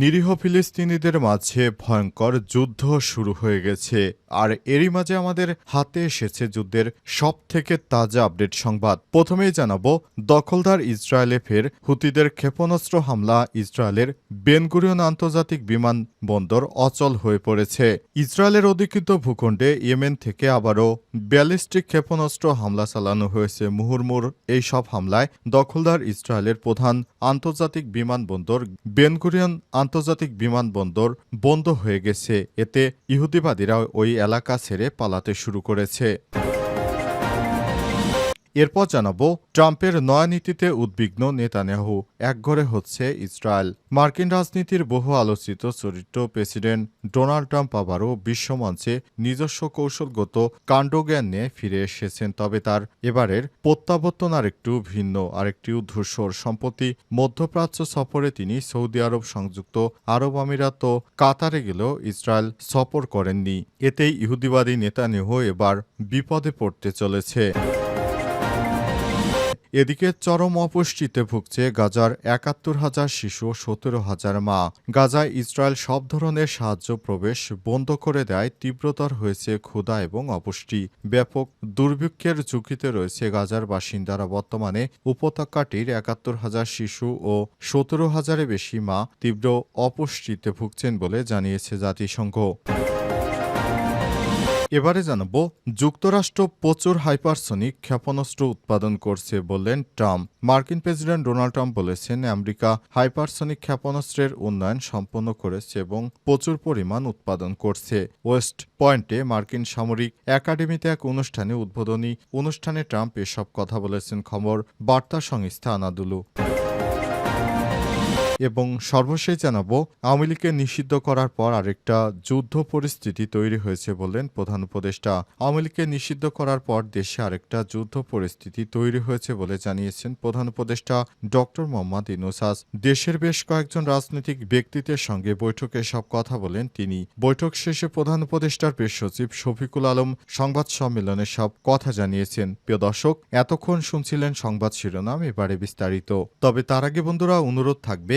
নিরীহ ফিলিস্তিনিদের মাঝে ভয়ঙ্কর যুদ্ধ শুরু হয়ে গেছে, আর এরই মাঝে আমাদের হাতে এসেছে যুদ্ধের সব থেকে তাজা আপডেট সংবাদ। প্রথমেই জানাব, দখলদার ইসরায়েলে ফের হুতিদের ক্ষেপণাস্ত্র হামলা ইসরায়েলের বেনগুরিয়ন আন্তর্জাতিক বিমানবন্দর অচল হয়ে পড়েছে। ইসরায়েলের অধিকৃত ভূখণ্ডে ইয়েমেন থেকে আবারও ব্যালিস্টিক ক্ষেপণাস্ত্র হামলা চালানো হয়েছে। মুহুর্মুর এই সব হামলায় দখলদার ইসরায়েলের প্রধান আন্তর্জাতিক বিমানবন্দর বেনগুরিয়ন আন্তর্জাতিক বিমানবন্দর বন্ধ হয়ে গেছে। এতে ইহুদিবাদীরা ওই এলাকা ছেড়ে পালাতে শুরু করেছে। এরপর জানাব, ট্রাম্পের নয়া নীতিতে উদ্বিগ্ন নেতানিয়াহু একঘরে হচ্ছে ইসরায়েল। মার্কিন রাজনীতির বহু আলোচিত চরিত্র প্রেসিডেন্ট ডোনাল্ড ট্রাম্প আবারও বিশ্বমঞ্চে নিজস্ব কৌশলগত কাণ্ডজ্ঞান নিয়ে ফিরে এসেছেন, তবে তার এবারের প্রত্যাবর্তন আরেকটু ভিন্ন আরেকটিও ধূসর সম্প্রতি মধ্যপ্রাচ্য সফরে তিনি সৌদি আরব সংযুক্ত আরব আমিরাত ও কাতারে গেলেও ইসরায়েল সফর করেননি। এতেই ইহুদিবাদী নেতানিয়াহু এবার বিপদে পড়তে চলেছে। এদিকে চরম অপুষ্টিতে ভুগছে গাজার একাত্তর হাজার শিশু, সতেরো হাজার মা। গাজায় ইসরায়েল সব ধরনের সাহায্য প্রবেশ বন্ধ করে দেয়, তীব্রতর হয়েছে ক্ষুধা এবং অপুষ্টি। ব্যাপক দুর্ভিক্ষের ঝুঁকিতে রয়েছে গাজার বাসিন্দারা। বর্তমানে উপত্যকাটির একাত্তর হাজার শিশু ও সতেরো হাজারের বেশি মা তীব্র অপুষ্টিতে ভুগছেন বলে জানিয়েছে জাতিসংঘ। এবারে জানাব, যুক্তরাষ্ট্র প্রচুর হাইপারসনিক ক্ষেপণাস্ত্র উৎপাদন করছে বললেন ট্রাম্প। মার্কিন প্রেসিডেন্ট ডোনাল্ড ট্রাম্প বলেছেন, আমেরিকা হাইপারসনিক ক্ষেপণাস্ত্রের উন্নয়ন সম্পন্ন করেছে এবং প্রচুর পরিমাণ উৎপাদন করছে। ওয়েস্ট পয়েন্টে মার্কিন সামরিক একাডেমিতে এক অনুষ্ঠানে উদ্বোধনী অনুষ্ঠানে ট্রাম্প এসব কথা বলেছেন। খবর বার্তা সংস্থা আনাদুলু। এবং সর্বশেষ জানাব, আওয়ামী লীগকে নিষিদ্ধ করার পর আরেকটা যুদ্ধ পরিস্থিতি তৈরি হয়েছে বললেন প্রধান উপদেষ্টা। আওয়ামী লীগকে নিষিদ্ধ করার পর দেশে আরেকটা যুদ্ধ পরিস্থিতি তৈরি হয়েছে বলে জানিয়েছেন প্রধান উপদেষ্টা ডক্টর মোহাম্মদ ইনুসাস দেশের বেশ কয়েকজন রাজনৈতিক ব্যক্তিত্বের সঙ্গে বৈঠকে সব কথা বলেন তিনি। বৈঠক শেষে প্রধান উপদেষ্টার পেশ সচিব শফিকুল আলম সংবাদ সম্মেলনে সব কথা জানিয়েছেন। প্রিয় দর্শক, এতক্ষণ শুনছিলেন সংবাদ শিরোনাম, এবারে বিস্তারিত। তবে তার আগে বন্ধুরা, অনুরোধ থাকবে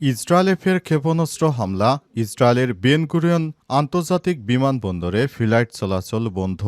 ইসরায়েলে ফের ক্ষেপণাস্ত্র হামলা, ইসরায়েলের বেনগুরিয়ন আন্তর্জাতিক বিমানবন্দরে ফ্লাইট চলাচল বন্ধ।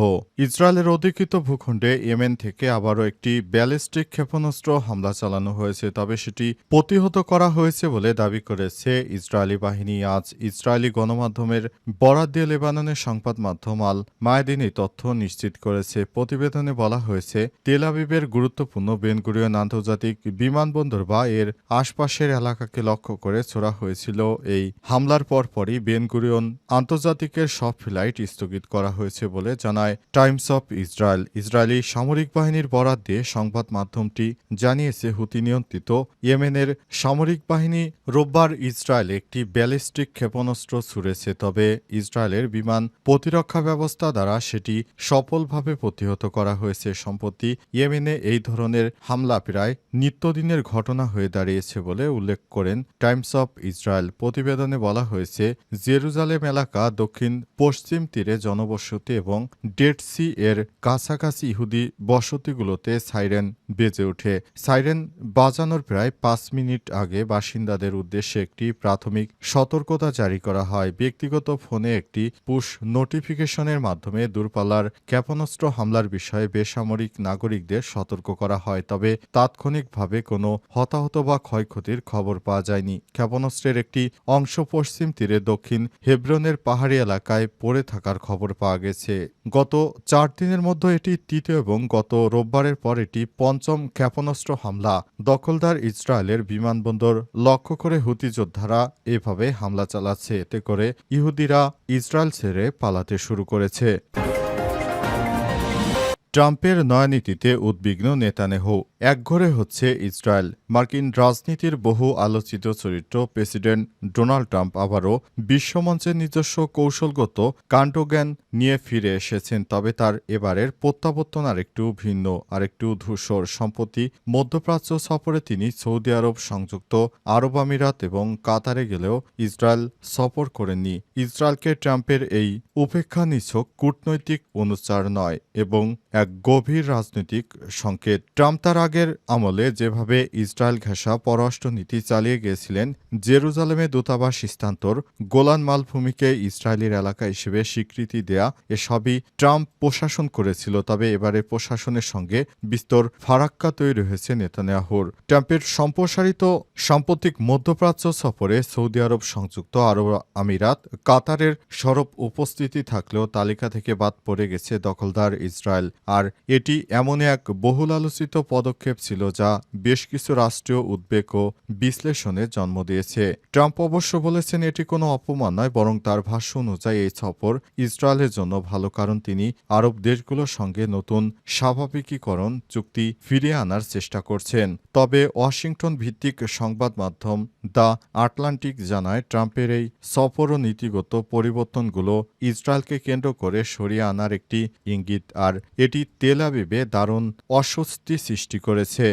ইসরায়েলের অধিকৃত ভূখণ্ডে ইয়েমেন থেকে আবারও একটি ব্যালিস্টিক ক্ষেপণাস্ত্র হামলা চালানো হয়েছে, তবে সেটি প্রতিহত করা হয়েছে বলে দাবি করেছে ইসরায়েলি বাহিনী। আজ ইসরায়েলি গণমাধ্যমের বরাদ দিয়ে লেবাননের সংবাদ মাধ্যম আল মায়াদিন এই তথ্য নিশ্চিত করেছে। প্রতিবেদনে বলা হয়েছে, তেল আবিবের গুরুত্বপূর্ণ বেনগুরিয়ন আন্তর্জাতিক বিমানবন্দর বা এর আশপাশের এলাকাকে লক্ষ্য করে ছোড়া হয়েছিল এই হামলার পরপরই বেনগুরিয়ন আন্তর্জাতিকের সব ফ্লাইট স্থগিত করা হয়েছে বলে জানায় টাইমস অফ ইসরায়েল। ইসরায়েলি সামরিক বাহিনীর বরাদ দিয়ে সংবাদ মাধ্যমটি জানিয়েছে, হুতি নিয়ন্ত্রিত ইয়েমেনের সামরিক বাহিনী রোববার ইসরায়েল একটি ব্যালিস্টিক ক্ষেপণাস্ত্র ছুড়েছে, তবে ইসরায়েলের বিমান প্রতিরক্ষা ব্যবস্থা দ্বারা সেটি সফলভাবে প্রতিহত করা হয়েছে। সম্প্রতি ইয়েমেনে এই ধরনের হামলা প্রায় নিত্যদিনের ঘটনা হয়ে দাঁড়িয়েছে বলে উল্লেখ করেন টাইমস অফ ইসরায়েল প্রতিবেদনে বলা হয়েছে, জেরুজালেম এলাকা দক্ষিণ পশ্চিম তীরে জনবসতি এবং ডেড সি এর কাছাকাছি ইহুদি বসতিগুলোতে সাইরেন বেজে ওঠে। সাইরেন বাজানোর প্রায় পাঁচ মিনিট আগে বাসিন্দাদের উদ্দেশ্যে একটি প্রাথমিক সতর্কতা জারি করা হয়। ব্যক্তিগত ফোনে একটি পুশ নোটিফিকেশনের মাধ্যমে দূরপাল্লার ক্ষেপণাস্ত্র হামলার বিষয়ে বেসামরিক নাগরিকদের সতর্ক করা হয়, তবে তাৎক্ষণিকভাবে কোনো হতাহত বা ক্ষয়ক্ষতির খবর পাওয়া যায়নি। ক্ষেপণাস্ত্রের একটি অংশ পশ্চিম তীরে দক্ষিণ হেব্রনের পাহাড়ি এলাকায় পড়ে থাকার খবর পাওয়া গেছে। গত চার দিনের মধ্যে এটি তৃতীয় এবং গত রোববারের পর এটি পঞ্চম ক্ষেপণাস্ত্র হামলা। দখলদার ইসরায়েলের বিমানবন্দর লক্ষ্য করে হুতি যোদ্ধারা এভাবে হামলা চালাচ্ছে। এতে করে ইহুদিরা ইসরায়েল ছেড়ে পালাতে শুরু করেছে। ট্রাম্পের নয়া নীতিতে উদ্বিগ্ন নেতানেহু। একঘরে হচ্ছে ইসরায়েল। মার্কিন রাজনীতির বহু আলোচিত চরিত্র প্রেসিডেন্ট ডোনাল্ড ট্রাম্প আবারও বিশ্বমঞ্চের নিজস্ব কৌশলগত কাণ্ডজ্ঞান নিয়ে ফিরে এসেছেন, তবে তার এবারের প্রত্যাবর্তন আরেকটু ভিন্ন, আরেকটু ধূসর। সম্প্রতি মধ্যপ্রাচ্য সফরে তিনি সৌদি আরব সংযুক্ত আরব আমিরাত এবং কাতারে গেলেও ইসরায়েল সফর করেননি। ইসরায়েলকে ট্রাম্পের এই উপেক্ষা নিছক কূটনৈতিক অনুচার নয়, এবং এক গভীর রাজনৈতিক সংকেত। ট্রাম্প তার আগের আমলে যেভাবে ইসরায়েল ঘেঁষা পররাষ্ট্রনীতি চালিয়ে গিয়েছিলেন, জেরুজালেমে দূতাবাস স্থানান্তর, গোলান মালভূমিকে ইসরায়েলের এলাকা হিসেবে স্বীকৃতি দেয়া, এসবই ট্রাম্প প্রশাসন করেছিল, তবে এবারে প্রশাসনের সঙ্গে বিস্তর ফারাক্কা তৈরি হয়েছে নেতানিয়াহুর। ট্রাম্পের সম্প্রসারিত সাম্প্রতিক মধ্যপ্রাচ্য সফরে সৌদি আরব সংযুক্ত আরব আমিরাত, কাতারের সরব উপস্থিতি থাকলেও তালিকা থেকে বাদ পড়ে গেছে দখলদার ইসরায়েল। আর এটি এমন এক বহুল আলোচিত পদক্ষেপ ছিল যা বেশ কিছু রাষ্ট্রীয় উদ্বেগ ও বিশ্লেষণে জন্ম দিয়েছে। ট্রাম্প অবশ্য বলেছেন, এটি কোনো অপমান নয়, বরং তার ভাষ্য অনুযায়ী এই সফর ইসরায়েলের জন্য ভালো, কারণ তিনি আরব দেশগুলোর সঙ্গে নতুন স্বাভাবিকীকরণ চুক্তি ফিরিয়ে আনার চেষ্টা করছেন। তবে ওয়াশিংটন ভিত্তিক সংবাদ মাধ্যম দ্য আটলান্টিক জানায়, ট্রাম্পের এই সফর ও নীতিগত পরিবর্তনগুলো ইসরায়েলকে কেন্দ্র করে সরিয়ে আনার একটি ইঙ্গিত। আর এটি তেল আবিবে দারুণ অস্বস্তি সৃষ্টি করেছে।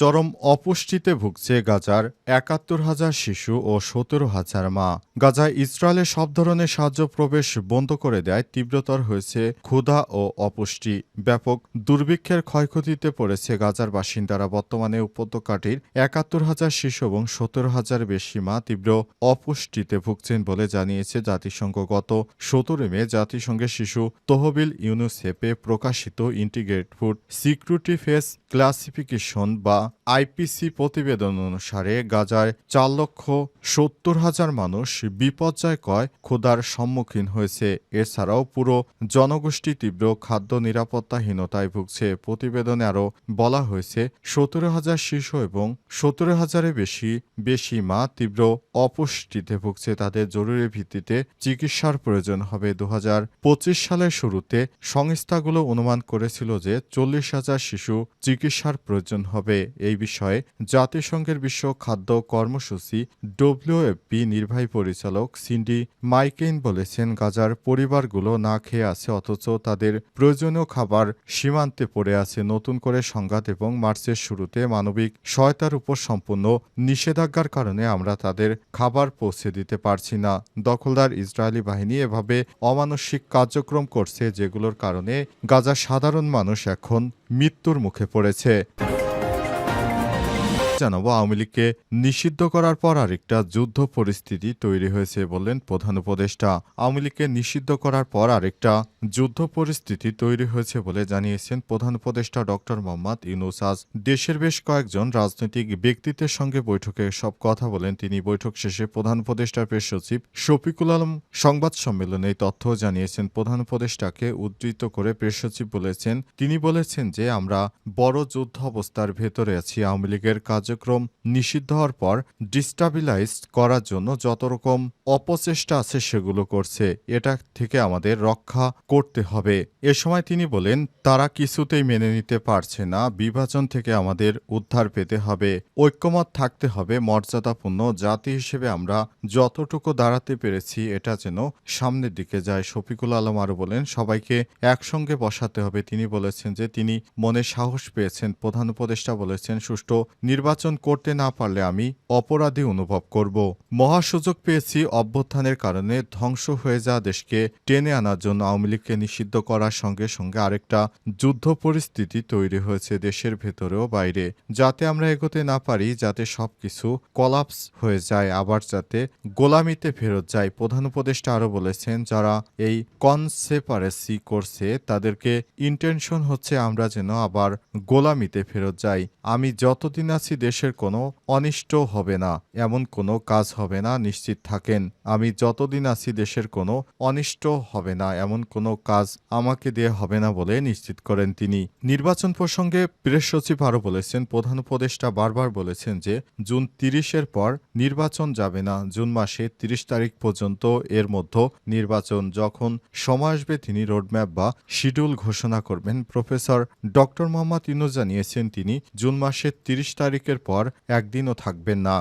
চরম অপুষ্টিতে ভুগছে গাজার একাত্তর হাজার শিশু ও সতেরো হাজার মা। গাজায় ইসরায়েলের সব ধরনের সাহায্য প্রবেশ বন্ধ করে দেয় তীব্রতর হয়েছে ক্ষুধা ও অপুষ্টি। ব্যাপক দুর্ভিক্ষের ক্ষয়ক্ষতিতে পড়েছে গাজার বাসিন্দারা। বর্তমানে উপত্যকাটির একাত্তর হাজার শিশু এবং সতেরো হাজার বেশি মা তীব্র অপুষ্টিতে ভুগছেন বলে জানিয়েছে জাতিসংঘ। গত সতেরো মে জাতিসংঘের শিশু তহবিল ইউনিসেফে প্রকাশিত integrate food security phase classification বা আইপিসি প্রতিবেদন অনুসারে গাজায় চার লক্ষ সত্তর হাজার মানুষ বিপর্যয়কয় ক্ষুধার সম্মুখীন হয়েছে। এছাড়াও পুরো জনগোষ্ঠী তীব্র খাদ্য নিরাপত্তাহীনতায় ভুগছে। প্রতিবেদনে আরও বলা হয়েছে, সতেরো হাজার শিশু এবং সতেরো হাজারের বেশি বেশি মা তীব্র অপুষ্টিতে ভুগছে। তাদের জরুরি ভিত্তিতে চিকিৎসার প্রয়োজন হবে। দু হাজার পঁচিশ সালের শুরুতে সংস্থাগুলো অনুমান করেছিল যে চল্লিশ হাজার শিশু চিকিৎসার প্রয়োজন হবে। এই বিষয়ে জাতিসংঘের বিশ্ব খাদ্য কর্মসূচি ডব্লিউএফপি নির্বাহী পরিচালক সিন্ডি মাইকেইন বলেছেন, গাজার পরিবারগুলো না খেয়ে আছে, অথচ তাদের প্রয়োজনীয় খাবার সীমান্তে পড়ে আছে। নতুন করে সংঘাত এবং মার্চের শুরুতে মানবিক সহায়তার উপর সম্পূর্ণ নিষেধাজ্ঞার কারণে আমরা তাদের খাবার পৌঁছে দিতে পারছি না। দখলদার ইসরায়েলি বাহিনী এভাবে অমানসিক কার্যক্রম করছে, যেগুলোর কারণে গাজার সাধারণ মানুষ এখন মৃত্যুর মুখে পড়েছে। জানাব আওয়ামী লীগকে নিষিদ্ধ করার পর আরেকটা যুদ্ধ পরিস্থিতি তৈরি হয়েছে বললেন প্রধান উপদেষ্টা। আওয়ামী লীগকে নিষিদ্ধ করার পর আরেকটা যুদ্ধ পরিস্থিতি তৈরি হয়েছে বলে জানিয়েছেন প্রধান উপদেষ্টা ডক্টর মোহাম্মদ ইউনুস। আজ দেশের বেশ কয়েকজন রাজনৈতিক ব্যক্তিত্বের সঙ্গে বৈঠকে সব কথা বলেন তিনি। বৈঠক শেষে প্রধান উপদেষ্টার প্রেস সচিব শফিকুল আলম সংবাদ সম্মেলনে এই তথ্য জানিয়েছেন। প্রধান উপদেষ্টাকে উদ্ধৃত করে প্রেস সচিব বলেছেন, তিনি বলেছেন যে আমরা বড় যুদ্ধ অবস্থার ভেতরে আছি। আওয়ামী লীগের কার্যক্রম নিষিদ্ধ হওয়ার পর ডিস্টাবিলাইজ করার জন্য যত রকম অপচেষ্টা আছে সেগুলো করছে। এটা থেকে আমাদের রক্ষা করতে হবে। এ সময় তিনি বলেন, তারা কিছুতেই মেনে নিতে পারছে না। বিভাজন থেকে আমাদের উদ্ধার পেতে হবে। ঐক্যমত থাকতে হবে। মর্যাদাপূর্ণ জাতি হিসেবে আমরা যতটুকু দাঁড়াতে পেরেছি, এটা যেন সামনের দিকে যায়। শফিকুল আলম আরও বলেন, সবাইকে একসঙ্গে বসাতে হবে। তিনি বলেছেন যে তিনি মনে সাহস পেয়েছেন। প্রধান উপদেষ্টা বলেছেন, সুষ্ঠু নির্বাচন করতে না পারলে আমি অপরাধী অনুভব করব। মহাসুযোগ পেয়েছি অভ্যুত্থানের কারণে ধ্বংস হয়ে যাওয়া দেশকে টেনে আনার জন্য আওয়ামী লীগকে নিষিদ্ধ করার সঙ্গে সঙ্গে আরেকটা যুদ্ধ পরিস্থিতি তৈরি হয়েছে দেশের ভেতরেও বাইরে। যাতে আমরা এগোতে না পারি, যাতে সবকিছু কলাপস হয়ে যায়, আবার যাতে গোলামিতে ফেরত যায় প্রধান উপদেষ্টা আরও বলেছেন, যারা এই কনসেপারেসি করছে, তাদেরকে ইন্টেনশন হচ্ছে আমরা যেন আবার গোলামিতে ফেরত যাই। আমি যতদিন আছি দেশ দেশের কোনো অনিষ্ট হবে না, এমন কোনো কাজ হবে না, নিশ্চিত থাকেন। আমি যতদিন আছি, দেশের কোনো অনিষ্ট হবে না, এমন কোনো কাজ আমাকে দিয়ে হবে না বলে নিশ্চিত করেন তিনি। নির্বাচন প্রসঙ্গে প্রেস সচিব আরও বলেছেন, প্রধান উপদেষ্টা বারবার বলেছেন যে, জুন তিরিশের পর নির্বাচন যাবে না। জুন মাসে তিরিশ তারিখ পর্যন্ত এর মধ্যে নির্বাচন, যখন সময় আসবে তিনি রোডম্যাপ বা শিডিউল ঘোষণা করবেন। প্রফেসর ডক্টর মোহাম্মদ ইউনুস জানিয়েছেন, তিনি জুন মাসের তিরিশ তারিখের পর একদিনও থাকবেন না।